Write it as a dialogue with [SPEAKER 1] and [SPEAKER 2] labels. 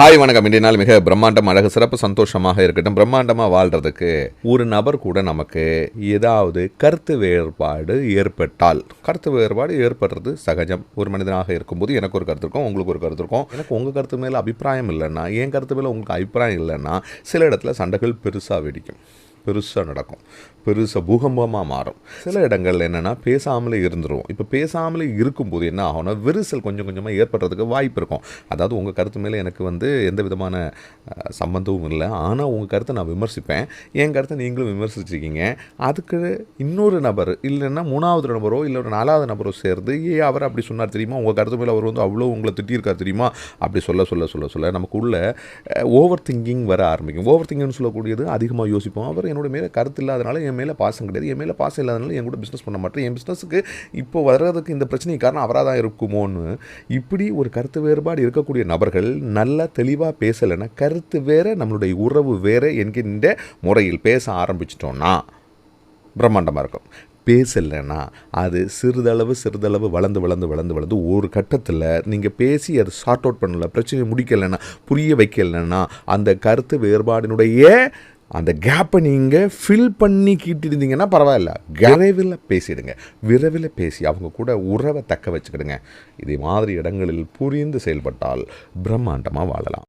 [SPEAKER 1] Hi வணக்கம். இன்றைய நாள் மிக பிரம்மாண்டம் அழகு சிறப்பு சந்தோஷமாக இருக்கட்டும். பிரம்மாண்டமாக வாழ்கிறதுக்கு ஒரு நபர் கூட நமக்கு ஏதாவது கருத்து வேறுபாடு ஏற்பட்டால் கருத்து வேறுபாடு ஏற்படுறது சகஜம். ஒரு மனிதனாக இருக்கும்போது எனக்கு ஒரு கருத்து இருக்கும் உங்களுக்கு ஒரு கருத்து இருக்கும். எனக்கு உங்கள் கருத்து மேலே அபிப்பிராயம் இல்லைன்னா என் கருத்து மேலே உங்களுக்கு அபிப்பிராயம் இல்லைன்னா சில இடத்துல சண்டைகள் பெருசாக வெடிக்கும். பெருசாக நடக்கும். பெருசாக பூகம்பமாக மாறும். சில இடங்கள்ல என்னென்னா பேசாமலே இருந்துருவோம். இப்போ பேசாமலே இருக்கும்போது என்ன ஆகும்னா விரிசல் கொஞ்சம் கொஞ்சமாக ஏற்படுறதுக்கு வாய்ப்பு இருக்கும். அதாவது உங்கள் கருத்து மேலே எனக்கு வந்து எந்த விதமான சம்மந்தமும் சம்பந்தமும் இல்லை. ஆனால் உங்கள் கருத்தை நான் விமர்சிப்பேன். என் கருத்தை நீங்களும் விமர்சிச்சிருக்கீங்க. அதுக்கு இன்னொரு நபர் இல்லைன்னா மூணாவது நபரோ இல்லை ஒரு நாலாவது நபரோ சேர்ந்து ஏ அவர் அப்படி சொன்னார் தெரியுமா? உங்கள் கருத்து மேலே அவர் வந்து அவ்வளோ உங்களை திட்டியிருக்கார் தெரியுமா? அப்படி சொல்ல சொல்ல சொல்ல சொல்ல நமக்குள்ள ஓவர் திங்கிங் வர ஆரம்பிக்கும். ஓவர் திங்கிங்னு சொல்லக்கூடியது அதிகமாக யோசிப்போம். அவர் என்னோட மேலே கருத்து இல்லாதனால என் மேலே பாசம் கிடையாது. என் மேலே பாசம் இல்லாதனால என் கூட பிஸ்னஸ் பண்ண மாட்டேன். என் பிஸ்னஸுக்கு இப்போ வர்றதுக்கு இந்த பிரச்சனை காரணம் அவராக தான் இருக்குமோன்னு இப்படி ஒரு கருத்து வேறுபாடு இருக்கக்கூடிய நபர்கள் நல்லா தெளிவாக பேசலைன்னா கருத்து வேறு நம்மளுடைய உறவு வேறு என்கின்ற முறையில் பேச ஆரம்பிச்சிட்டோன்னா பிரம்மாண்டமாக இருக்கும். பேசலைன்னா அது சிறிதளவு சிறிதளவு வளர்ந்து வளர்ந்து வளர்ந்து வளர்ந்து ஒரு கட்டத்தில் நீங்கள் பேசி அதை சார்ட் அவுட் பண்ணலை பிரச்சனையை முடிக்கலைன்னா புரிய வைக்கலைன்னா அந்த கருத்து வேறுபாடினுடைய அந்த கேப்பை நீங்கள் ஃபில் பண்ணிக்கிட்டு இருந்தீங்கன்னா பரவாயில்ல. விரைவில் பேசிடுங்க. விரைவில் பேசி அவங்க கூட உறவை தக்க வச்சுக்கிடுங்க. இதே மாதிரி இடங்களில் புரிந்து செயல்பட்டால் பிரம்மாண்டமாக வாழலாம்.